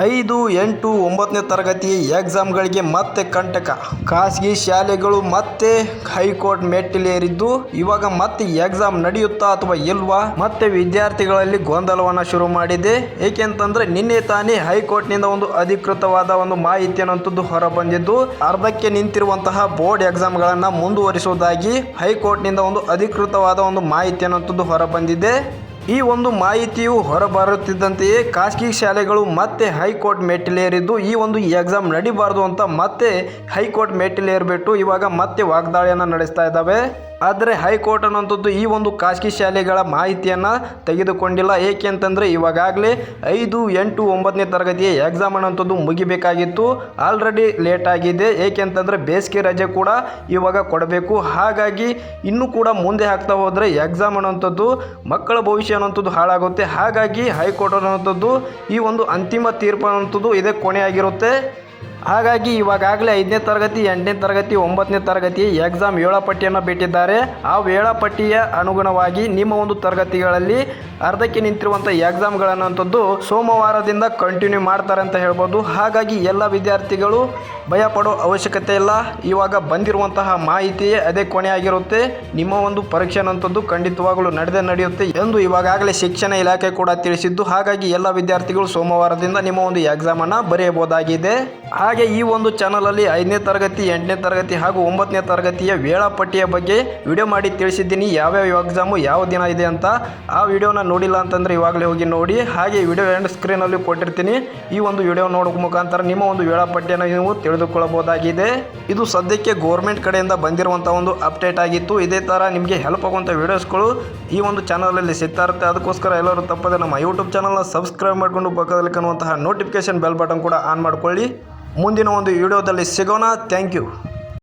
ಐದು, ಎಂಟು, ಒಂಬತ್ತನೇ ತರಗತಿ ಎಕ್ಸಾಮ್ಗಳಿಗೆ ಮತ್ತೆ ಕಂಟಕ. ಖಾಸಗಿ ಶಾಲೆಗಳು ಮತ್ತೆ ಹೈಕೋರ್ಟ್ ಮೆಟ್ಟಿಲೇರಿದ್ದು, ಇವಾಗ ಮತ್ತೆ ಎಕ್ಸಾಮ್ ನಡೆಯುತ್ತಾ ಅಥವಾ ಇಲ್ವಾ? ಮತ್ತೆ ವಿದ್ಯಾರ್ಥಿಗಳಲ್ಲಿ ಗೊಂದಲವನ್ನ ಶುರು ಮಾಡಿದೆ. ಏಕೆಂತಂದ್ರೆ ನಿನ್ನೆ ತಾನೇ ಹೈಕೋರ್ಟ್ನಿಂದ ಒಂದು ಅಧಿಕೃತವಾದ ಒಂದು ಮಾಹಿತಿ ಅನ್ನುವಂಥದ್ದು ಹೊರಬಂದಿದ್ದು, ಅರ್ಧಕ್ಕೆ ನಿಂತಿರುವಂತಹ ಬೋರ್ಡ್ ಎಕ್ಸಾಮ್ಗಳನ್ನು ಮುಂದುವರಿಸುವುದಾಗಿ ಹೈಕೋರ್ಟ್ನಿಂದ ಒಂದು ಅಧಿಕೃತವಾದ ಒಂದು ಮಾಹಿತಿ ಅನ್ನುವಂಥದ್ದು ಹೊರ ಬಂದಿದೆ ಈ ಒಂದು ಮಾಹಿತಿಯು ಹೊರಬರುತ್ತಿದ್ದಂತೆಯೇ ಖಾಸಗಿ ಶಾಲೆಗಳು ಮತ್ತೆ ಹೈಕೋರ್ಟ್ ಮೆಟ್ಟಿಲೇರಿದ್ದು, ಈ ಒಂದು ಎಕ್ಸಾಮ್ ನಡಿಬಾರ್ದು ಅಂತ ಮತ್ತೆ ಹೈಕೋರ್ಟ್ ಮೆಟ್ಟಿಲೇರಿಬಿಟ್ಟು ಇವಾಗ ಮತ್ತೆ ವಾಗ್ದಾಳಿಯನ್ನು ನಡೆಸ್ತಾ ಇದ್ದಾವೆ. ಆದರೆ ಹೈಕೋರ್ಟ್ ಅನ್ನುವಂಥದ್ದು ಈ ಒಂದು ಖಾಸಗಿ ಶಾಲೆಗಳ ಮಾಹಿತಿಯನ್ನು ತೆಗೆದುಕೊಂಡಿಲ್ಲ. ಏಕೆ ಅಂತಂದರೆ ಇವಾಗಲೇ ಐದು, ಎಂಟು, ಒಂಬತ್ತನೇ ತರಗತಿಯ ಎಕ್ಸಾಮ್ ಅನ್ನೋಂಥದ್ದು ಮುಗಿಬೇಕಾಗಿತ್ತು. ಆಲ್ರೆಡಿ ಲೇಟ್ ಆಗಿದೆ. ಏಕೆ ಅಂತಂದರೆ ಬೇಸಿಗೆ ರಜೆ ಕೂಡ ಇವಾಗ ಕೊಡಬೇಕು. ಹಾಗಾಗಿ ಇನ್ನೂ ಕೂಡ ಮುಂದೆ ಹಾಕ್ತಾ ಹೋದರೆ ಎಕ್ಸಾಮ್ ಅನ್ನೋಂಥದ್ದು ಮಕ್ಕಳ ಭವಿಷ್ಯ ಅನ್ನೋಂಥದ್ದು ಹಾಳಾಗುತ್ತೆ. ಹಾಗಾಗಿ ಹೈಕೋರ್ಟ್ ಅನ್ನೋಂಥದ್ದು ಈ ಒಂದು ಅಂತಿಮ ತೀರ್ಪು ಅನ್ನೋಂಥದ್ದು ಇದೇ ಕೊನೆಯಾಗಿರುತ್ತೆ. ಹಾಗಾಗಿ ಇವಾಗಲೇ ಐದನೇ ತರಗತಿ, ಎಂಟನೇ ತರಗತಿ, ಒಂಬತ್ತನೇ ತರಗತಿ ಎಕ್ಸಾಮ್ ವೇಳಾಪಟ್ಟಿಯನ್ನು ಬಿಟ್ಟಿದ್ದಾರೆ. ಆ ವೇಳಾಪಟ್ಟಿಯ ಅನುಗುಣವಾಗಿ ನಿಮ್ಮ ಒಂದು ತರಗತಿಗಳಲ್ಲಿ ಅರ್ಧಕ್ಕೆ ನಿಂತಿರುವಂಥ ಎಕ್ಸಾಮ್ಗಳನ್ನಂಥದ್ದು ಸೋಮವಾರದಿಂದ ಕಂಟಿನ್ಯೂ ಮಾಡ್ತಾರೆ ಅಂತ ಹೇಳ್ಬೋದು. ಹಾಗಾಗಿ ಎಲ್ಲ ವಿದ್ಯಾರ್ಥಿಗಳು ಭಯಪಡೋ ಅವಶ್ಯಕತೆ ಇಲ್ಲ. ಇವಾಗ ಬಂದಿರುವಂತಹ ಮಾಹಿತಿಯೇ ಅದೇ ಕೊನೆಯಾಗಿರುತ್ತೆ ನಿಮ್ಮ ಒಂದು ಪರೀಕ್ಷೆ ಅನ್ನೋಂಥದ್ದು ಖಂಡಿತವಾಗಲೂ ನಡೆದೇ ನಡೆಯುತ್ತೆ ಎಂದು ಇವಾಗಲೇ ಶಿಕ್ಷಣ ಇಲಾಖೆ ಕೂಡ ತಿಳಿಸಿದ್ದು. ಹಾಗಾಗಿ ಎಲ್ಲ ವಿದ್ಯಾರ್ಥಿಗಳು ಸೋಮವಾರದಿಂದ ನಿಮ್ಮ ಒಂದು ಎಕ್ಸಾಮನ್ನು ಬರೆಯಬಹುದಾಗಿದೆ. ಹಾಗೆ ಈ ಒಂದು ಚಾನಲಲ್ಲಿ ಐದನೇ ತರಗತಿ, ಎಂಟನೇ ತರಗತಿ ಹಾಗೂ ಒಂಬತ್ತನೇ ತರಗತಿಯ ವೇಳಾಪಟ್ಟಿಯ ಬಗ್ಗೆ ವಿಡಿಯೋ ಮಾಡಿ ತಿಳಿಸಿದ್ದೀನಿ. ಯಾವ್ಯಾವ ಎಕ್ಸಾಮು ಯಾವ ದಿನ ಇದೆ ಅಂತ ಆ ವಿಡಿಯೋನ ನೋಡಿಲ್ಲ ಅಂತಂದರೆ ಇವಾಗಲೇ ಹೋಗಿ ನೋಡಿ. ಹಾಗೆ ವಿಡಿಯೋ ಎಂಡ್ ಸ್ಕ್ರೀನಲ್ಲಿ ಕೊಟ್ಟಿರ್ತೀನಿ. ಈ ಒಂದು ವಿಡಿಯೋ ನೋಡೋಕೆ ಮುಖಾಂತರ ನಿಮ್ಮ ಒಂದು ವೇಳಾಪಟ್ಟಿಯನ್ನು ನೀವು ತಿಳಿದುಕೊಳ್ಳಬಹುದಾಗಿದೆ. ಇದು ಸದ್ಯಕ್ಕೆ ಗೌರ್ಮೆಂಟ್ ಕಡೆಯಿಂದ ಬಂದಿರುವಂಥ ಒಂದು ಅಪ್ಡೇಟ್ ಆಗಿತ್ತು. ಇದೇ ಥರ ನಿಮಗೆ ಹೆಲ್ಪ್ ಆಗುವಂಥ ವೀಡಿಯೋಸ್ಗಳು ಈ ಒಂದು ಚಾನಲಲ್ಲಿ ಸಿಗ್ತಾ ಇರುತ್ತೆ. ಅದಕ್ಕೋಸ್ಕರ ಎಲ್ಲರೂ ತಪ್ಪದೆ ನಮ್ಮ ಯೂಟ್ಯೂಬ್ ಚಾನಲ್ನ ಸಬ್ಸ್ಕ್ರೈಬ್ ಮಾಡಿಕೊಂಡು ಪಕ್ಕದಲ್ಲಿ ಕಾಣುವಂತಹ ನೋಟಿಫಿಕೇಶನ್ ಬೆಲ್ ಬಟನ್ ಕೂಡ ಆನ್ ಮಾಡ್ಕೊಳ್ಳಿ. ಮುಂದಿನ ಒಂದು ವಿಡಿಯೋದಲ್ಲಿ ಸಿಗೋಣ. Thank you